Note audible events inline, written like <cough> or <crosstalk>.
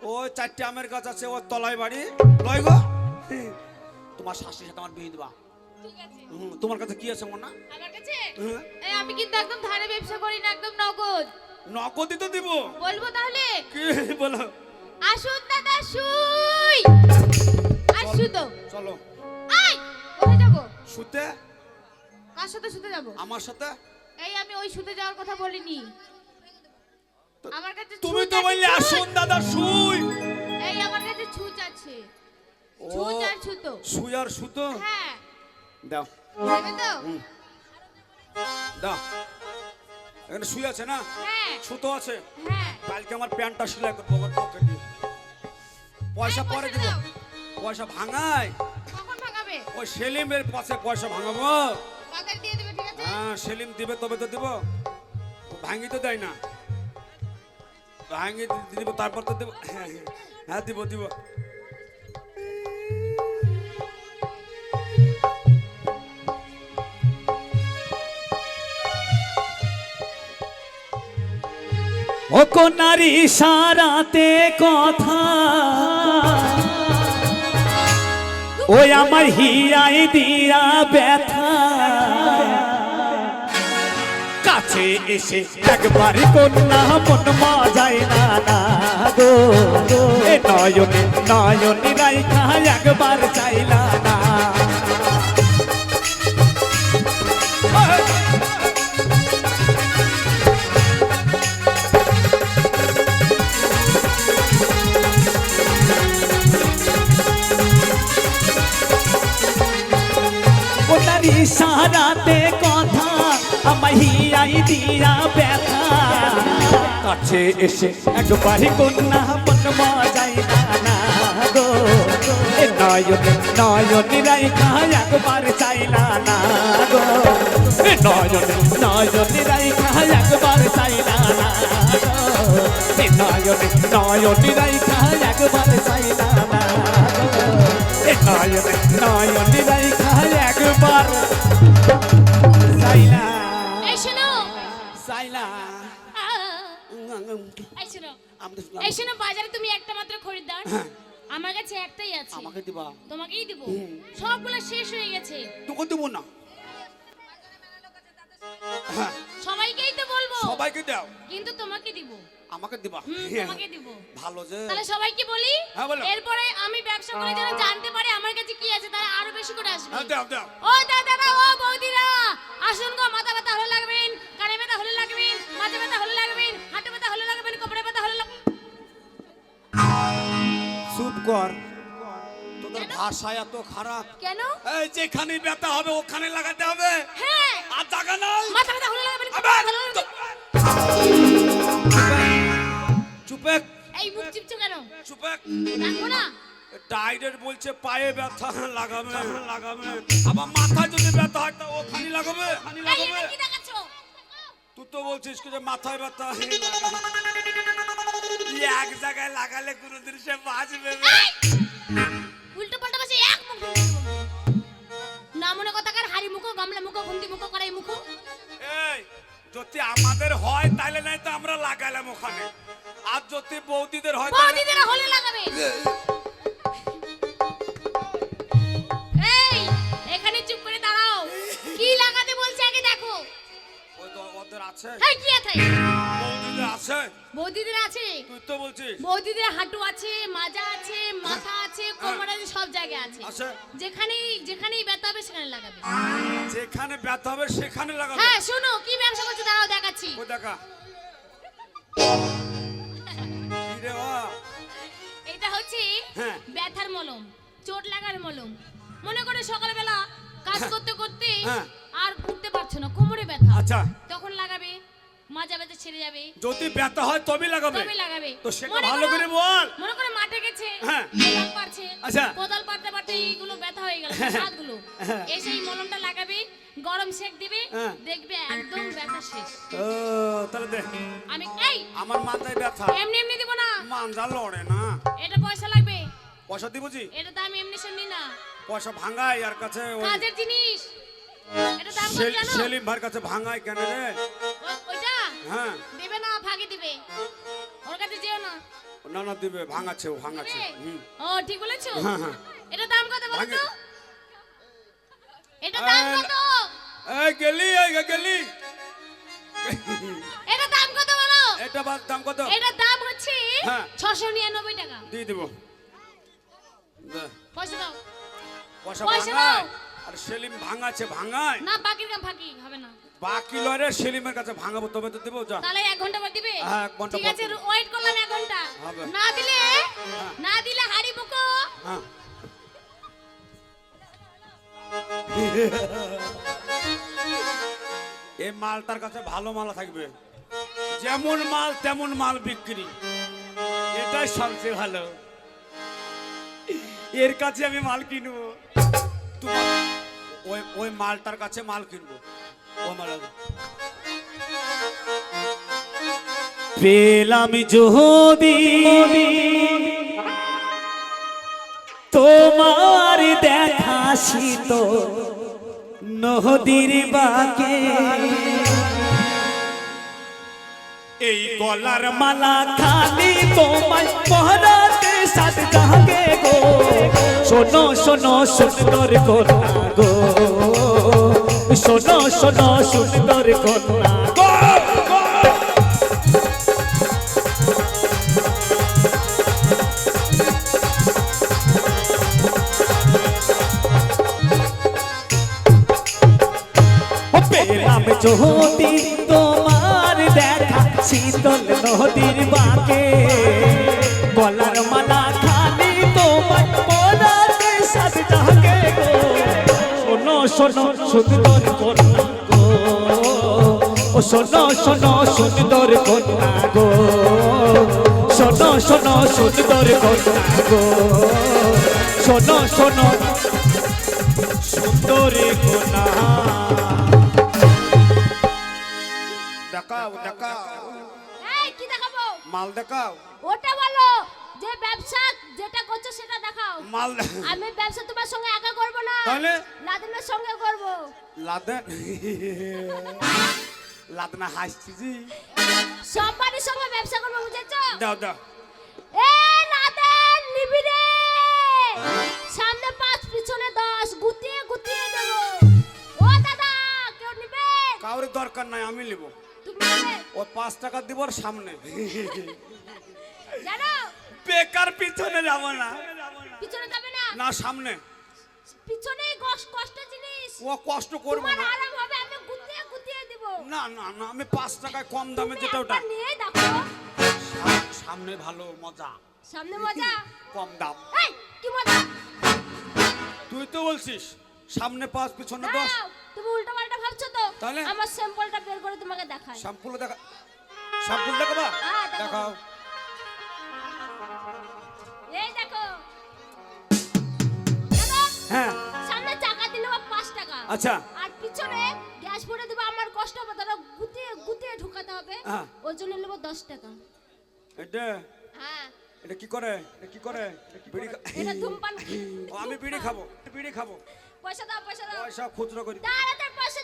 ওই চারটে আমের গাছ আছে ওর তলায় বাড়ি। লয় গো। তোমার শাশুড়ির সাথে আমার বিয়ে দিবা। ঠিক আছে। হুম, তোমার কাছে কি আছে মনে? আমার কাছে? এই আমি কিন্তু একদম ধারে ব্যবসা করি না একদম নগদ। নগদই তো দিব। বলব তাহলে? কি বলো? আসুন দাদা শুই। আসু তো চলো। আই কোথায় যাব? শুতে? কার সাথে শুতে যাব? আমার সাথে? এই আমি ওই শুতে যাওয়ার কথা বলিনি। আমার কাছে তুমি তো বললে আসুন দাদা শুই। এই আমার কাছে ছুঁচ আছে। ছুঁচ আর শুই আর সুতো? হ্যাঁ। দাও। দেবে তো? দাও। এখানে শুই আছে না? হ্যাঁ। সুতো আছে? হ্যাঁ। কালকে আমার প্যান্টটা সেলাই করব আমার পকেট দিয়ে পয়সা পরে পয়সাটা দিব। পয়সা ভাঙায়? কখন ওই সেলিমের পাশে পয়সা ভাঙাবো। বাজার দিয়ে দেবে ঠিক আছে? হ্যাঁ সেলিম দিবে তবে তো দিব। ভাঙি তো দেয় না। ভাঙি দিব তারপর তো দেব। হ্যাঁ হ্যাঁ, হ্যাঁ দিব দিব। ও নারী সারাতে কথা। ওই আমার হিয়াই দিয়া ব্যথা। কাছে এসে একবার কন্যা মন মজায় না না গো। এ নয়নে নয়নে রাইখা একবার চাইলা না। সারাতে কথা আমাহিয়াই দিয়া ব্যথা কাছে এসে একবার কন্যা মন মজাই না গো। নয়ন নয়ন রাইখা একবার চাইলা না গো নয়ন নয়ন রাইখা একবার চাইলা না নয়ন নয়ন রাইখা একবার একবার চাইলা। আহ, এই শোনো এই শোনো বাজারে তুমি একটা মাত্র খরিদ্দার। আমার কাছে একটাই আছে। আমাকে দিবা? তোমাকেই দিব। সবগুলো শেষ হয়ে গেছে। তোকে দেবো না। হ্যাঁ। সবাইকেই তো বলব। সবাইকে দাও। কিন্তু তোমাকে দিব। আমাকে দিবা? তোমাকে দিব। ভালো যে। তাহলে সবাইকে বলি? হ্যাঁ, এরপরে আমি ব্যবসা করে যেন জানতে পারে আমার কাছে কি আছে তারা আরও বেশি করে আসবে। হ্যাঁ দাও দাও। ও দাদারা ও বৌদিরা আসুন গো মাথা ব্যথা হলে লাগবেন। লাগবেন ব্যথা হলে লাগবেন হাঁটু ব্যথা হলে লাগবেন কোমরে ব্যথা হলে লাগবেন চুপ কর। তোদের ভাষা এত খারাপ। কেন? এই যেখানে ব্যথা হবে ওখানে লাগাতে হবে। হ্যাঁ। আর জায়গা নাই। মাথা ব্যথা হলে লাগবেন কোমরে আবার ব্যথা হলে লাগবেন। চুপে এই মুখ চিপছো কেন? চুপে রাখব না? ডাইরেক্ট বলছে পায়ে ব্যথা লাগাবে লাগাবে। আবার মাথায় যদি ব্যথা হয় তা ওখানে লাগাবে। ওখানে লাগাবে কি দেখাচ্ছ? তুই তো বলছিস যে মাথায় ব্যথা? এক জায়গায় লাগালে কোনোদিন সে বাঁচবে উল্টো পাল্টা বসে এক মুখ না মনে কথাকার হাড়ি মুখো গামলা মুখো খুন্তি মুখো করাই মুখো। এই যদি আমাদের হয় তাহলে নাই তো আমরা লাগালাম ওখানে। আর যদি বৌদিদের হয় বৌদিদের হলে লাগাবে। আছে এই কি আছে? বৌদিদের আছে? বৌদিদের আছে? তুই তো বলছিস? বৌদিদের হাঁটু আছে মাজা আছে মাথা আছে কোমর আছে সব জায়গায় আছে। আছে। যেখানেই যেখানেই ব্যথা হবে সেখানে লাগাবে। যেখানে ব্যথা হবে সেখানে লাগাবে। হ্যাঁ শোনো কি ব্যবসা করছ? দাঁড়াও দেখাচ্ছি। ওই দেখা। রে এটা হচ্ছে হ্যাঁ। ব্যথার মলম চোট লাগার মলম। মনে করে সকালবেলা কাজ করতে করতে হ্যাঁ। আর পারছ না কোমরে ব্যথা। আচ্ছা। তখন লাগাবে মাজা ব্যথা ছেড়ে যাবে। যদি ব্যথা হয় তবে লাগাবে। তবে লাগাবে। তো সেটা ভালো করে বল। মনে করে মাঠে গেছে হ্যাঁ। কোদাল পারছে আচ্ছা। কোদাল পারতে পারতে এইগুলো ব্যথা হয়ে গেল হাতগুলো। হ্যাঁ। এসে এই মলমটা লাগাবে গরম সেক দিবে হ্যাঁ। দেখবে একদম ব্যথা শেষ। ও তাহলে দেখ। আমি এই! আমার মাথায় ব্যথা। এমনি এমনি দিব না। মানজা লড়ে না। এটা পয়সা লাগবে। পয়সা দিবছি এটা তো আমি এমনি সেমনি না। পয়সা ভাঙাই আর কাছে কাজের জিনিস। এটা সেলিম ভাইয়ের কাছে ভাঙাই কেন রে? ওইটা? হ্যাঁ। দেবে না ভাগে দিবে। ওর কাছে যেও না। না না দিবে ভাঙাচ্ছে ও? হুম। ও ঠিক বলেছ? হ্যাঁ, হ্যাঁ। এটা দাম কত বলো ভাঙে। তো? এটা দাম কত? এই গেলি এই গেলি। এটা দাম কত বলো? এটা দাম কত? এটার দাম হচ্ছে হ্যাঁ। ছশো নিরানব্বই টাকা। দিয়ে দেবো। পয়সা দাও। পয়সা দাও। আর সেলিম ভাঙাচ্ছে ভাঙায়। না বাকির কাম ফাঁকি হবে না। বাকি লরে সেলিমের কাছে ভাঙাবো তবে তো দেবো যা। তাহলে এক ঘণ্টা পর দিবে? হ্যাঁ, এক ঘণ্টা ঠিক আছে ওয়েট করলাম এক ঘণ্টা। হবে। না দিলে না দিলে বুকো। হ্যাঁ। এই মালটার কাছে ভালো মাল থাকবে। যেমন মাল তেমন মাল বিক্রি। এটাই সবচেয়ে ভালো। এর কাছে আমি মাল কিনবো। তোমার ওই ওই মালটার কাছে মাল কিনবো। পেলাম যদি তোমার দেখা শীত নদীর বাকে। এই গলার মালা খালি তোমায় পহরাতে সাথ জাগে গো? শোনো শোনো, সুন্দর গো। শোনো শোনো সুন্দর কন্যা। পেলাম যদি তোমার দেখা শীতল নদীর বাকে। সুন্দর কন্যা গো। ও শোনো শোনো সুন্দর কন্যা গো। শোনো শোনো সুন্দর কন্যা গো। শোনো শোনো সুন্দরী কন্যা। দেখাও দেখাও। এই কি দেখাবো? মাল দেখাও। ওটা বলো যে ব্যবসা যেটা করছ সেটা দেখাও। মাল আমি ব্যবসা তোমার সঙ্গে একা করব তাহলে? লাদেনের সঙ্গে করব। লাদেন? <laughs> লাদনা হাসছি জি। সবারই সঙ্গে ব্যবসা করব বুঝেছ? দাও দাও। এ লাদেন নিবি রে! সামনে পাঁচ পিছনে দশ গুতিয়ে গুতিয়ে দেবো। ও দাদা কেউ নিবে? কাউরে দরকার নাই আমি নেব। ও পাঁচ টাকা দিব সামনে। জানো? বেকার পিছনে যাব না। পিছনে যাবে না? না সামনে। পিছনেই কষ্ট জিনিস। ও কষ্ট করব তোমার আরাম হবে আমি গুতিয়ে গুতিয়ে দিব। না না না আমি পাঁচ টাকায় কম দামে যেটা ওটা। নিয়ে দেখো। সামনে ভালো মজা। সামনে মজা? কম দাম। এই কি মজা? তুই তো বলছিস সামনে পাঁচ পিছনে দশ। তুমি উল্টো পাল্টা ভাবছ তো? তাহলে? আমার স্যাম্পলটা বের করে তোমাকে দেখাই। শ্যাম্পুল দেখা শ্যাম্পুল দেখাবা? হ্যাঁ, দেখাও। আচ্ছা। আর পিছনে গ্যাস ভরে দেবো আমার কষ্ট হবে তাহলে গুতিয়ে গুতিয়ে ঢুকাতে হবে। হ্যাঁ। ওর জন্য নেব দশ টাকা। এটা? হ্যাঁ। এটা কি করে? এটা কি করে? বিড়ি খা- এটা ধূমপান। ও, আমি বিড়ি খাব বিড়ি খাব। পয়সা দাও পয়সা দাও। পয়সা খুচরো করি। তাড়াতাড়ি পয়সা